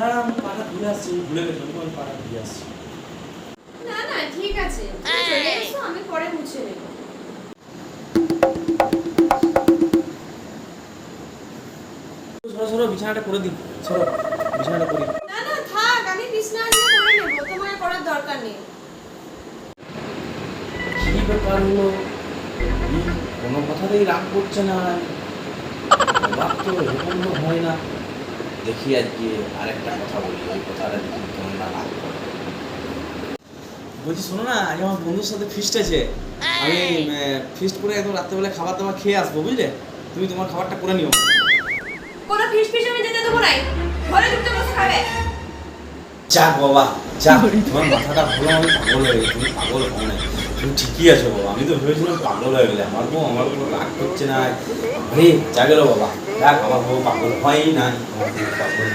দিয়ে আসছি ভুলে গেছি আমি পাড়া দিয়ে আসছি। না না ঠিক আছে। চলে এসো আমি পরে মুছে নেব। সরো সরো বিছানাটা করে দিন। সরো বিছানাটা করি না না থাক আমি বিছনা আজকে করে নেব তোমার করার দরকার নেই। কি ব্যাপার হলো? কোনো কথাতেই রাগ করছে না। রাগ তো এরকম তো হয় না। দেখি আজকে আরেকটা কথা বলি ওই কথাটা দেখি কেমন না করে। বলছি শোনো না আজ আমার বন্ধুর সাথে ফিস্ট আছে। আমি ফিস্ট করে একদম রাত্রেবেলা খাবার দাবার খেয়ে আসব বুঝলে? তুমি তোমার খাবারটা করে নিও। কোনো ফিস ফিস আমি যেতে দেবো নাই। ঘরে ঢুকতে বসে খাবে। যাক বাবা যাক তোমার মাথাটা ভালো আমি পাগল হয়ে গেছি তুমি পাগল হও না। তুমি ঠিকই আছো বাবা আমি তো ভেবেছিলাম পাগল হয়ে গেলে আমার বউ আমার কোনো রাগ করছে না। আরে যা গেল বাবা। যাক আমার বউ পাগল হয়ই না আমার বউ পাগল